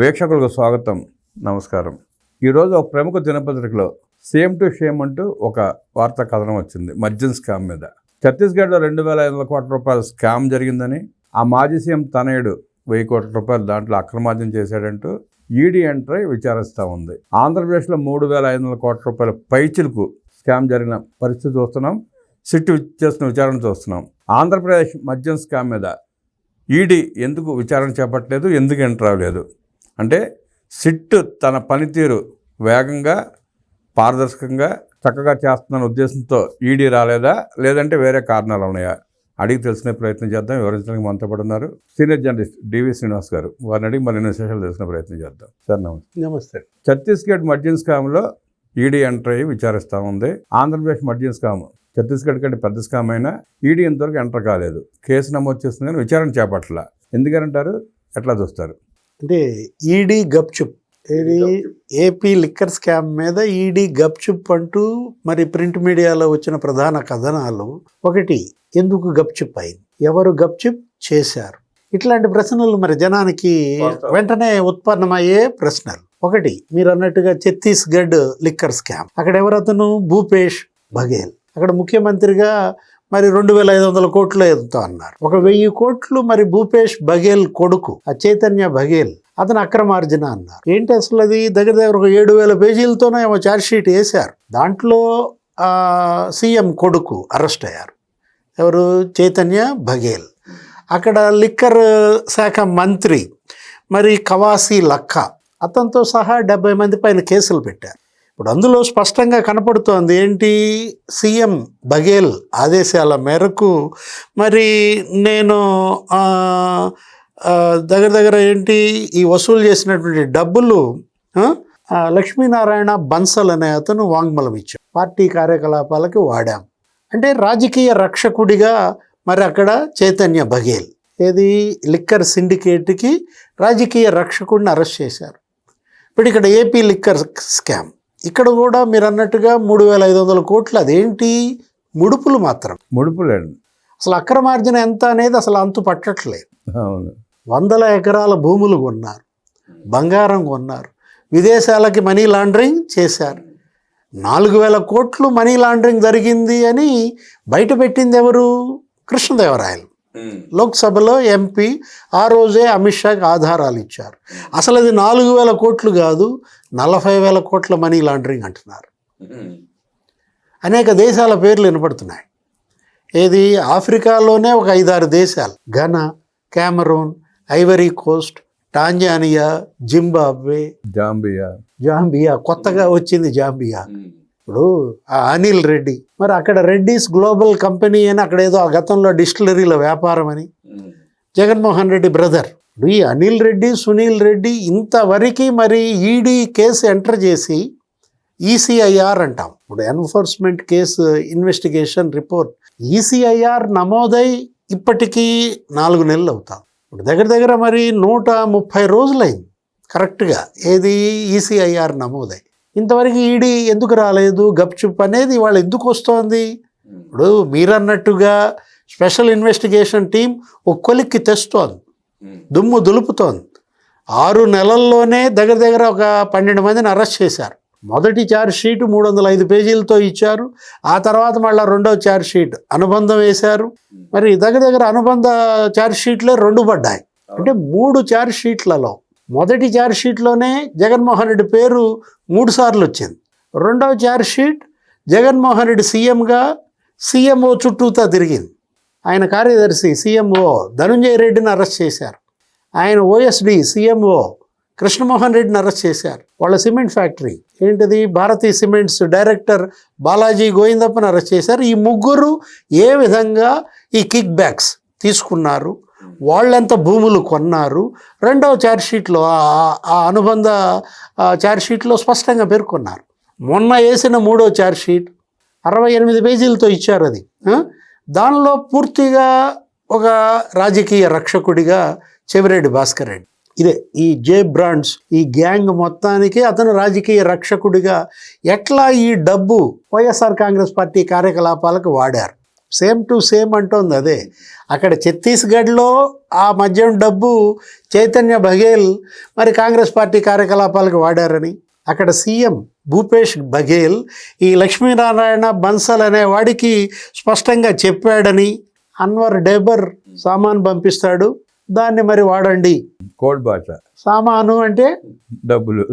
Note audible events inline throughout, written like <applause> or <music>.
వీక్షకులకు స్వాగతం నమస్కారం. ఈరోజు ఒక ప్రముఖ దినపత్రికలో సేమ్ టు షేమ్ అంటూ ఒక వార్తా కథనం వచ్చింది మర్జన్ స్కామ్ మీద. ఛత్తీస్గఢ్లో రెండు వేల ఐదు వందల కోట్ల రూపాయల స్కామ్ జరిగిందని ఆ మాజీ సీఎం తనయుడు వెయ్యి కోట్ల రూపాయలు దాంట్లో అక్రమార్జన చేశాడంటూ ఈడీ ఎంట్రై విచారిస్తూ ఉంది. ఆంధ్రప్రదేశ్లో మూడు వేల ఐదు వందల కోట్ల రూపాయల పైచిలకు స్కామ్ జరిగిన పరిస్థితి చూస్తున్నాం సిట్ చేస్తున్న విచారణ చూస్తున్నాం. ఆంధ్రప్రదేశ్ మద్యం స్కామ్ మీద ఈడీ ఎందుకు విచారణ చేపట్టలేదు ఎందుకు ఎంటర్ అవ్వలేదు అంటే సిట్ తన పనితీరు వేగంగా పారదర్శకంగా చక్కగా చేస్తున్న ఉద్దేశంతో ఈడీ రాలేదా? లేదంటే వేరే కారణాలు ఉన్నాయా? అడిగి తెలుసుకునే ప్రయత్నం చేద్దాం. వివరించడానికి మనతో పాటు ఉన్నారు సీనియర్ జర్నలిస్ట్ డివి శ్రీనివాస్ గారు. వారిని అడిగి మరిన్ని విశేషాలు తెలుసుకునే ప్రయత్నం చేద్దాం. సార్ నమస్తే. నమస్తే. ఛత్తీస్గఢ్ మద్యం స్కామ్లో ఈడీ ఎంటర్ అయ్యి విచారిస్తూ ఉంది. ఆంధ్రప్రదేశ్ మద్యం స్కామ్ ఛత్తీస్గఢ్ కంటే పెద్ద స్కామ్ అయినా ఈడీ ఇంతవరకు ఎంటర్ కాలేదు. కేసు నమోదు చేస్తుంది కానీ విచారణ చేపట్ల ఎందుకంటారు ఎట్లా చూస్తారు? అంటే ఈడీ గప్చుప్. ఇది ఏపీ లిక్కర్ స్కామ్ మీద ఈడీ గప్చుప్ అంటూ మరి ప్రింట్ మీడియాలో వచ్చిన ప్రధాన కథనాలు ఒకటి. ఎందుకు గప్చుప్ అయింది? ఎవరు గప్చుప్ చేశారు? ఇట్లాంటి ప్రశ్నలు మరి జనానికి. వెంటనే ఉత్పన్నమయ్యే ప్రశ్నలు. ఒకటి మీరు అన్నట్టుగా ఛత్తీస్గఢ్ లిక్కర్ స్కామ్ అక్కడ ఎవరతను భూపేష్ బఘేల్. అక్కడ ముఖ్యమంత్రిగా మరి రెండు వేల ఐదు వందల కోట్లు ఎంతో అన్నారు. ఒక వెయ్యి కోట్లు మరి భూపేష్ బఘేల్ కొడుకు ఆ చైతన్య బఘేల్ అతను అక్రమార్జన అన్నారు. ఏంటి అసలు అది? దగ్గర దగ్గర ఒక ఏడు వేల పేజీలతోనే ఏమో ఛార్జ్షీట్ వేశారు. దాంట్లో సీఎం కొడుకు అరెస్ట్ అయ్యారు. ఎవరు? చైతన్య బఘేల్. అక్కడ లిక్కర్ శాఖ మంత్రి మరి కవాసి లక్క అతనితో సహా డెబ్బై మంది పైన కేసులు పెట్టారు. ఇప్పుడు అందులో స్పష్టంగా కనపడుతోంది ఏంటి? సీఎం బఘేల్ ఆదేశాల మేరకు మరి నేను దగ్గర దగ్గర ఏంటి? ఈ వసూలు చేసినటువంటి డబ్బులు లక్ష్మీనారాయణ బన్సల్ అనే అతను వాంగ్మలం ఇచ్చాడు. పార్టీ కార్యకలాపాలకి వాడాం. అంటే రాజకీయ రక్షకుడిగా మరి అక్కడ చైతన్య బఘేల్ ఏది? లిక్కర్ సిండికేట్కి రాజకీయ రక్షకుడిని అరెస్ట్ చేశారు. ఇప్పుడు ఇక్కడ ఏపీ లిక్కర్ స్కామ్. ఇక్కడ కూడా మీరు అన్నట్టుగా మూడు వేల ఐదు వందల కోట్లు అదేంటి? ముడుపులు మాత్రం. ముడుపులేండి. అసలు అక్రమార్జన ఎంత అనేది అసలు అంతు పట్టట్లేదు. అవును. వందల ఎకరాల భూములు కొన్నారు బంగారం కొన్నారు విదేశాలకి మనీ లాండరింగ్ చేశారు. నాలుగు వేల కోట్లు మనీ లాండరింగ్ జరిగింది అని బయట పెట్టింది ఎవరు? కృష్ణదేవరాయలు. లోక్సభలో ఎంపీ ఆ రోజే అమిత్ షాకి ఆధారాలు ఇచ్చారు. అసలు అది నాలుగు వేల కోట్లు కాదు నలభై వేల కోట్ల మనీ లాండరింగ్ అంటున్నారు. అనేక దేశాల పేర్లు వినపడుతున్నాయి. ఏది? ఆఫ్రికాలోనే ఒక ఐదారు దేశాలు. Ghana Cameroon Ivory Coast Tanzania Zimbabwe. Zambia. Zambia. కొత్తగా వచ్చింది జాంబియా. ఇప్పుడు ఆ అనిల్ రెడ్డి. మరి అక్కడ రెడ్డిస్ గ్లోబల్ కంపెనీ అని అక్కడ ఏదో ఆ గతంలో డిస్టిలరీల వ్యాపారం అని. జగన్మోహన్ రెడ్డి బ్రదర్. ఇప్పుడు ఈ అనిల్ రెడ్డి సునీల్ రెడ్డి ఇంతవరకు మరి ఈడీ కేసు ఎంటర్ చేసి ఈసీఐఆర్ అంటాం. ఇప్పుడు enforcement case investigation report. ECIR నమోదై ఇప్పటికీ నాలుగు నెలలు అవుతాం. ఇప్పుడు దగ్గర దగ్గర మరి నూట ముప్పై రోజులైంది. కరెక్ట్గా ఏది? ఈసీఐఆర్ నమోదై. ఇంతవరకు ఈడీ ఎందుకు రాలేదు? గప్చుప్ అనేది వాళ్ళు ఎందుకు వస్తోంది? ఇప్పుడు మీరన్నట్టుగా స్పెషల్ ఇన్వెస్టిగేషన్ టీం ఒక కొలిక్కి తెస్తోంది. దుమ్ము దులుపుతోంది. ఆరు నెలల్లోనే దగ్గర దగ్గర ఒక పన్నెండు మందిని అరెస్ట్ చేశారు. మొదటి ఛార్జ్ షీట్ మూడు వందల ఐదు పేజీలతో ఇచ్చారు. ఆ తర్వాత మళ్ళీ రెండవ ఛార్జ్ షీట్ అనుబంధం వేశారు. మరి దగ్గర దగ్గర అనుబంధ ఛార్జ్ షీట్లే రెండు పడ్డాయి. అంటే మూడు ఛార్జ్ షీట్లలో మొదటి ఛార్జ్షీట్లోనే జగన్మోహన్ రెడ్డి పేరు మూడుసార్లు వచ్చింది. రెండవ ఛార్జ్షీట్ జగన్మోహన్ రెడ్డి సీఎంగా సీఎంఓ చుట్టూతా తిరిగింది. ఆయన కార్యదర్శి సీఎంఓ ధనుంజయ రెడ్డిని అరెస్ట్ చేశారు. ఆయన ఓఎస్డి సీఎంఓ కృష్ణమోహన్ రెడ్డిని అరెస్ట్ చేశారు. వాళ్ళ సిమెంట్ ఫ్యాక్టరీ ఏంటిది? భారతీ సిమెంట్స్ డైరెక్టర్ బాలాజీ గోవిందప్పని అరెస్ట్ చేశారు. ఈ ముగ్గురు ఏ విధంగా ఈ కిక్ బ్యాక్స్ తీసుకున్నారు? వాళ్ళెంత భూములు కొన్నారు? రెండవ ఛార్జ్షీట్లో ఆ- అనుబంధ ఛార్జ్షీట్లో స్పష్టంగా పేర్కొన్నారు. మొన్న వేసిన మూడో ఛార్జ్షీట్ అరవై ఎనిమిది పేజీలతో ఇచ్చారు అది. దానిలో పూర్తిగా ఒక రాజకీయ రక్షకుడిగా చెవిరెడ్డి భాస్కర్ రెడ్డి. ఇదే ఈ జే బ్రాండ్స్ ఈ గ్యాంగ్ మొత్తానికి అతను రాజకీయ రక్షకుడిగా ఎట్లా ఈ డబ్బు వైఎస్ఆర్ కాంగ్రెస్ పార్టీ కార్యకలాపాలకు వాడారు? సేమ్ టు సేమ్ అంటోంది అదే. అక్కడ ఛత్తీస్గఢ్లో ఆ మద్యం డబ్బు చైతన్య బఘేల్ మరి కాంగ్రెస్ పార్టీ కార్యకలాపాలకు వాడారని. అక్కడ సీఎం భూపేష్ బఘేల్ ఈ లక్ష్మీనారాయణ బన్సల్ అనే వాడికి స్పష్టంగా చెప్పాడని అన్వర్ డేబర్ సామాన్ పంపిస్తాడు. దాన్ని మరి వాడండి. కోడ్ భాష సామాను అంటే? డబ్బులు.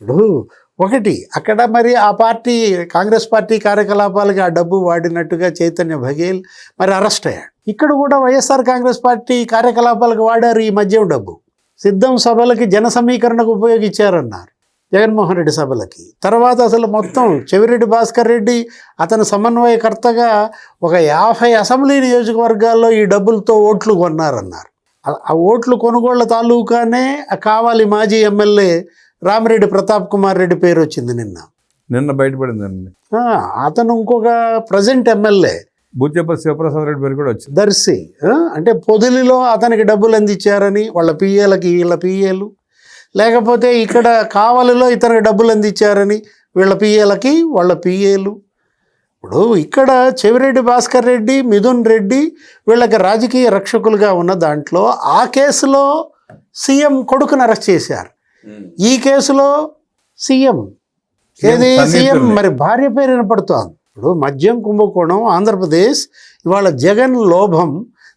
ఇప్పుడు ఒకటి అక్కడ మరి ఆ పార్టీ కాంగ్రెస్ పార్టీ కార్యకలాపాలకి ఆ డబ్బు వాడినట్టుగా చైతన్య బఘేల్ మరి అరెస్ట్ అయ్యాడు. ఇక్కడ కూడా వైఎస్ఆర్ కాంగ్రెస్ పార్టీ కార్యకలాపాలకు వాడారు ఈ మద్యం డబ్బు. సిద్ధం సభలకి జన సమీకరణకు ఉపయోగించారన్నారు జగన్మోహన్ రెడ్డి సభలకి. తర్వాత అసలు మొత్తం చెవిరెడ్డి భాస్కర్ రెడ్డి అతని సమన్వయకర్తగా ఒక యాభై అసెంబ్లీ నియోజకవర్గాల్లో ఈ డబ్బులతో ఓట్లు కొన్నారన్నారు. ఆ- ఆ ఓట్లు కొనుగోళ్ళ తాలూకానే కావాలి మాజీ ఎమ్మెల్యే రామిరెడ్డి ప్రతాప్ కుమార్ రెడ్డి పేరు వచ్చింది నిన్న. నిన్న బయటపడిందండి. అతను ఇంకొక ప్రజెంట్ ఎమ్మెల్యే. బూచేపల్లి శివప్రసాద్ రెడ్డి పేరు కూడా వచ్చింది. దర్శి అంటే పొదిలిలో అతనికి డబ్బులు అందించారని వాళ్ళ పిఏలకి వీళ్ళ పిఏలు. లేకపోతే ఇక్కడ కావలిలో ఇతనికి డబ్బులు అందించారని వీళ్ళ పిఏలకి వాళ్ళ పిఏలు. ఇప్పుడు ఇక్కడ చెవిరెడ్డి భాస్కర్ రెడ్డి మిథున్ రెడ్డి వీళ్ళకి రాజకీయ రక్షకులుగా ఉన్న దాంట్లో ఆ కేసులో సీఎం కొడుకుని అరెస్ట్ చేశారు. ఈ కేసులో సీఎం. ఏది సీఎం. మరి భార్య పేరు వినపడుతోంది. ఇప్పుడు మద్యం కుంభకోణం ఆంధ్రప్రదేశ్ ఇవాళ జగన్ లోభం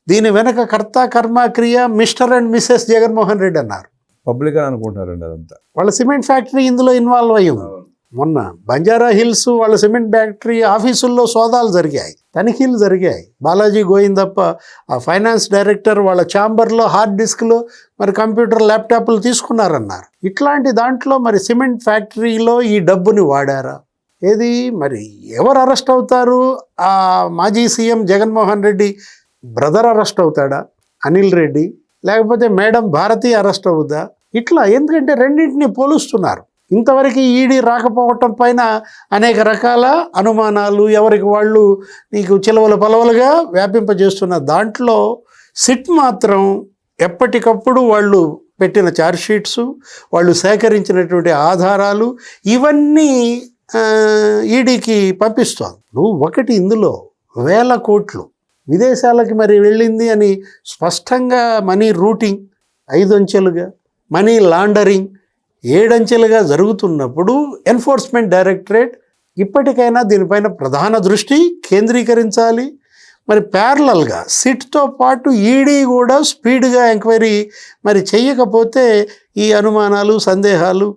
దీని వెనక కర్త కర్మ క్రియ mister and misses Jaganmohan Reddy అన్నారు. పబ్లిక్ అని అనుకుంటున్నారండి అదంతా. వాళ్ళ సిమెంట్ ఫ్యాక్టరీ ఇందులో ఇన్వాల్వ్ అయ్యి ఉంది మొన్న బంజారా హిల్స్ వాళ్ళ సిమెంట్ ఫ్యాక్టరీ ఆఫీసుల్లో సోదాలు జరిగాయి తనిఖీలు జరిగాయి. బాలాజీ గోయిందప్ప ఆ ఫైనాన్స్ డైరెక్టర్ వాళ్ళ ఛాంబర్లో హార్డ్ డిస్క్లో మరి కంప్యూటర్ ల్యాప్టాప్లు తీసుకున్నారన్నారు. ఇట్లాంటి దాంట్లో మరి సిమెంట్ ఫ్యాక్టరీలో ఈ డబ్బుని వాడారా? ఏది? మరి ఎవరు అరెస్ట్ అవుతారు? ఆ మాజీ CM Jaganmohan Reddy brother arrest అవుతాడా? అనిల్ రెడ్డి? లేకపోతే మేడం భారతి అరెస్ట్ అవుద్దా? ఇట్లా ఎందుకంటే రెండింటిని పోలుస్తున్నారు. ఇంతవరకు ఈడీ రాకపోవటం పైన అనేక రకాల అనుమానాలు ఎవరికి వాళ్ళు నీకు చిలవలు పలవలుగా వ్యాపింపజేస్తున్న దాంట్లో సిట్ మాత్రం ఎప్పటికప్పుడు వాళ్ళు పెట్టిన ఛార్జ్షీట్స్ వాళ్ళు సేకరించినటువంటి ఆధారాలు ఇవన్నీ ఈడీకి పంపిస్తాను నువ్వు ఒకటి ఇందులో వేల కోట్లు విదేశాలకి మరి వెళ్ళింది అని స్పష్టంగా మనీ రూటింగ్ ఐదు అంచెలుగా మనీ లాండరింగ్ ఏడంచెలుగా జరుగుతున్నప్పుడు ఎన్ఫోర్స్మెంట్ డైరెక్టరేట్ ఇప్పటికైనా దీనిపైన ప్రధాన దృష్టి కేంద్రీకరించాలి. మరి ప్యారలల్గా సిట్తో పాటు ఈడీ కూడా స్పీడ్గా ఎంక్వైరీ మరి చెయ్యకపోతే ఈ అనుమానాలు సందేహాలు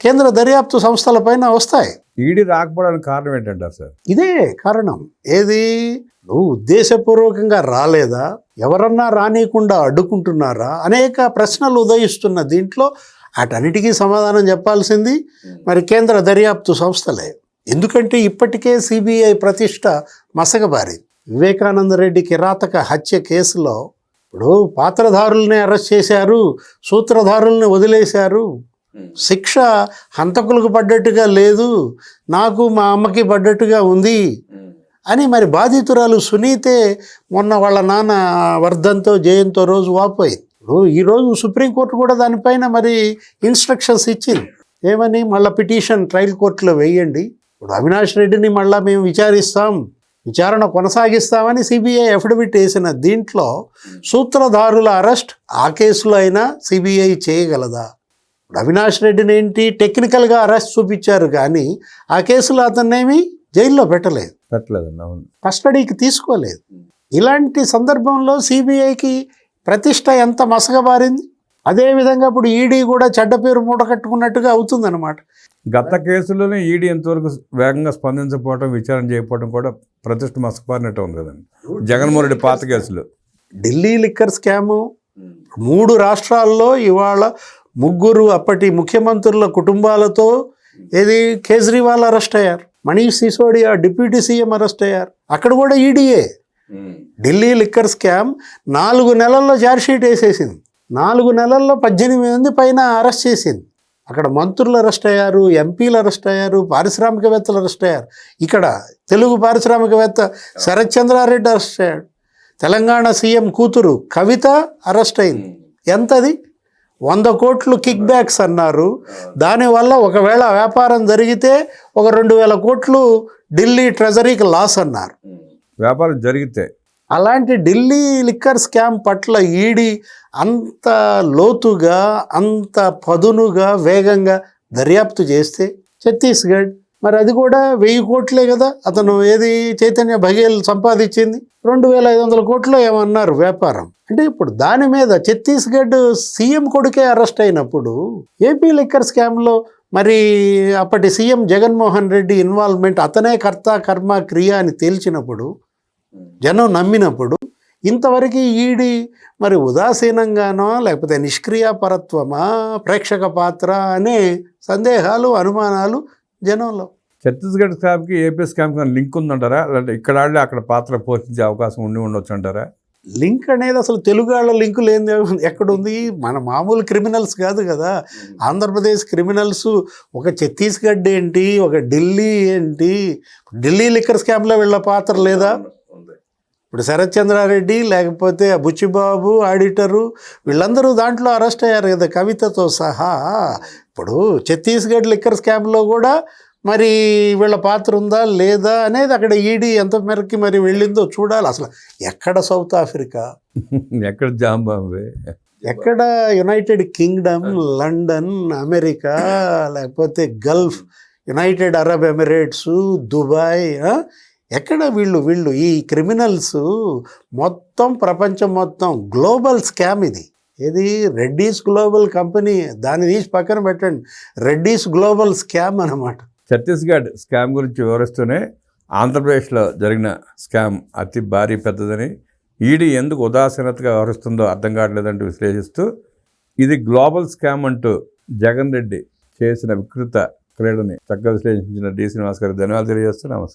కేంద్ర దర్యాప్తు సంస్థలపైన వస్తాయి. ఈడీ రాకపోవడానికి కారణం ఏంటంటారు సార్? ఇదే కారణం. ఏది? నువ్వు ఉద్దేశపూర్వకంగా రాలేదా? ఎవరన్నా రానియకుండా అడ్డుకుంటున్నారా? అనేక ప్రశ్నలు ఉదయిస్తున్న దీంట్లో వాటన్నిటికీ సమాధానం చెప్పాల్సింది. మరి కేంద్ర దర్యాప్తు సంస్థలే. ఎందుకంటే ఇప్పటికే సిబిఐ ప్రతిష్ట మసకబారి. వివేకానంద రెడ్డి కిరాతక హత్య కేసులో ఇప్పుడు పాత్రధారుల్ని అరెస్ట్ చేశారు సూత్రధారుల్ని వదిలేశారు. శిక్ష హంతకులకు పడ్డట్టుగా లేదు నాకు మా అమ్మకి పడ్డట్టుగా ఉంది అని మరి బాధితురాలు సునీతే మొన్న వాళ్ళ నాన్న వర్ధంతో జయంతో రోజు వాపోయింది. ఇప్పుడు ఈరోజు సుప్రీంకోర్టు కూడా దానిపైన మరి ఇన్స్ట్రక్షన్స్ ఇచ్చింది. ఏమని? మళ్ళీ పిటిషన్ ట్రయల్ కోర్టులో వేయండి. ఇప్పుడు అవినాష్ రెడ్డిని మళ్ళీ మేము విచారిస్తాం. విచారణ కొనసాగిస్తామని సిబిఐ అఫిడవిట్ వేసిన దీంట్లో సూత్రధారుల అరెస్ట్ ఆ కేసులో అయినా సిబిఐ చేయగలదా? ఇప్పుడు అవినాష్ రెడ్డిని ఏంటి? టెక్నికల్గా అరెస్ట్ చూపించారు కానీ ఆ కేసులో అతన్నేమి జైల్లో పెట్టలేదు. పెట్టలేదండి అవును. కస్టడీకి తీసుకోలేదు. ఇలాంటి సందర్భంలో సిబిఐకి ప్రతిష్ట ఎంత మసకబారింది? అదేవిధంగా ఇప్పుడు ఈడీ కూడా చెడ్డ పేరు మూట కట్టుకున్నట్టుగా అవుతుందన్నమాట. గత కేసులోనే ఈడీ ఎంతవరకు వేగంగా స్పందించకపోవడం విచారణ చేయకపోవడం కూడా ప్రతిష్ట మసకపారినట్టు ఉంది కదండి. జగన్మోహన్ రెడ్డి పాత కేసులు. Delhi liquor scam. మూడు రాష్ట్రాల్లో ఇవాళ ముగ్గురు అప్పటి ముఖ్యమంత్రుల కుటుంబాలతో ఏది కేజ్రీవాల్ అరెస్ట్ అయ్యారు. Manish Sisodia deputy CM arrest అయ్యారు. అక్కడ కూడా ఈడీఏ ఢిల్లీ లిక్కర్ స్కామ్ నాలుగు నెలల్లో షీట్ వేసేసింది. నాలుగు నెలల్లో పద్దెనిమిది మంది పైన అరెస్ట్ చేసింది. అక్కడ మంత్రులు అరెస్ట్ అయ్యారు ఎంపీలు అరెస్ట్ అయ్యారు పారిశ్రామికవేత్తలు అరెస్ట్ అయ్యారు. ఇక్కడ తెలుగు పారిశ్రామికవేత్త శరత్ చంద్రారెడ్డి అరెస్ట్ అయ్యాడు. తెలంగాణ సీఎం కూతురు కవిత అరెస్ట్ అయింది. ఎంతది? వంద కోట్లు కిక్ బ్యాక్స్ అన్నారు. దానివల్ల ఒకవేళ వ్యాపారం జరిగితే ఒక రెండు వేల కోట్లు ఢిల్లీ ట్రెజరీకి లాస్ అన్నారు. వ్యాపారం జరిగితే. అలాంటి ఢిల్లీ లిక్కర్ స్కామ్ పట్ల ఈడీ అంత లోతుగా అంత పదునుగా వేగంగా దర్యాప్తు చేస్తే ఛత్తీస్గఢ్ మరి అది కూడా వెయ్యి కోట్లే కదా అతను ఏది చైతన్య బఘేల్ సంపాదించింది? రెండు వేల ఐదు వందల కోట్లు ఏమన్నారు వ్యాపారం? అంటే ఇప్పుడు దాని మీద ఛత్తీస్గఢ్ సీఎం కొడుకే అరెస్ట్ అయినప్పుడు ఏపీ లిక్కర్ స్కామ్లో మరి అప్పటి సీఎం జగన్మోహన్ రెడ్డి ఇన్వాల్వ్మెంట్ అతనే కర్త కర్మ క్రియ అని తేల్చినప్పుడు జనం నమ్మినప్పుడు ఇంతవరకు ఈడి మరి ఉదాసీనంగానో లేకపోతే నిష్క్రియాపరత్వమా ప్రేక్షక పాత్ర అనే సందేహాలు అనుమానాలు జనంలో. ఛత్తీస్గఢ్ స్కామ్కి ఏపీ స్కామ్కి లింక్ ఉందంటారా? లేదంటే ఇక్కడ ఆడే అక్కడ పాత్ర పోషించే అవకాశం ఉండి ఉండొచ్చు అంటారా లింక్ అనేది అసలు తెలుగు వాళ్ళ లింకు లేని ఎక్కడుంది? మన మామూలు క్రిమినల్స్ కాదు కదా. ఆంధ్రప్రదేశ్ క్రిమినల్స్ ఒక ఛత్తీస్గఢ్ ఏంటి ఒక ఢిల్లీ ఏంటి ఢిల్లీ లిక్కర్ స్కామ్లో వీళ్ళ పాత్ర లేదా? ఇప్పుడు శరత్ చంద్రారెడ్డి లేకపోతే బుచ్చిబాబు ఆడిటరు వీళ్ళందరూ దాంట్లో అరెస్ట్ అయ్యారు కదా కవితతో సహా. ఇప్పుడు ఛత్తీస్గఢ్ లిక్కర్ స్కామ్లో కూడా మరి వీళ్ళ పాత్ర ఉందా లేదా అనేది అక్కడ ఈడీ ఎంత మేరకి మరి వెళ్ళిందో చూడాలి. అసలు ఎక్కడ సౌత్ ఆఫ్రికా? <laughs> ఎక్కడ జాంబాంబే? ఎక్కడ యునైటెడ్ కింగ్డమ్ లండన్ అమెరికా లేకపోతే gulf United Arab Emirates Dubai? ఎక్కడ వీళ్ళు వీళ్ళు ఈ క్రిమినల్స్ మొత్తం ప్రపంచం మొత్తం గ్లోబల్ స్కామ్ ఇది. ఇది రెడ్డీస్ గ్లోబల్ కంపెనీ. దాన్ని తీసి పక్కన పెట్టండి. రెడ్డీస్ గ్లోబల్ స్కామ్ అన్నమాట. ఛత్తీస్గఢ్ స్కామ్ గురించి వివరిస్తూనే ఆంధ్రప్రదేశ్లో జరిగిన స్కామ్ అతి భారీ పెద్దదని ఈడీ ఎందుకు ఉదాసీనతగా వ్యవహరిస్తుందో అర్థం కావట్లేదంటూ విశ్లేషిస్తూ ఇది గ్లోబల్ స్కామ్ అంటూ జగన్ రెడ్డి చేసిన వికృత క్రీడని చక్కగా విశ్లేషించిన డి శ్రీనివాస్ గారికి ధన్యవాదాలు తెలియజేస్తూ నమస్కారం.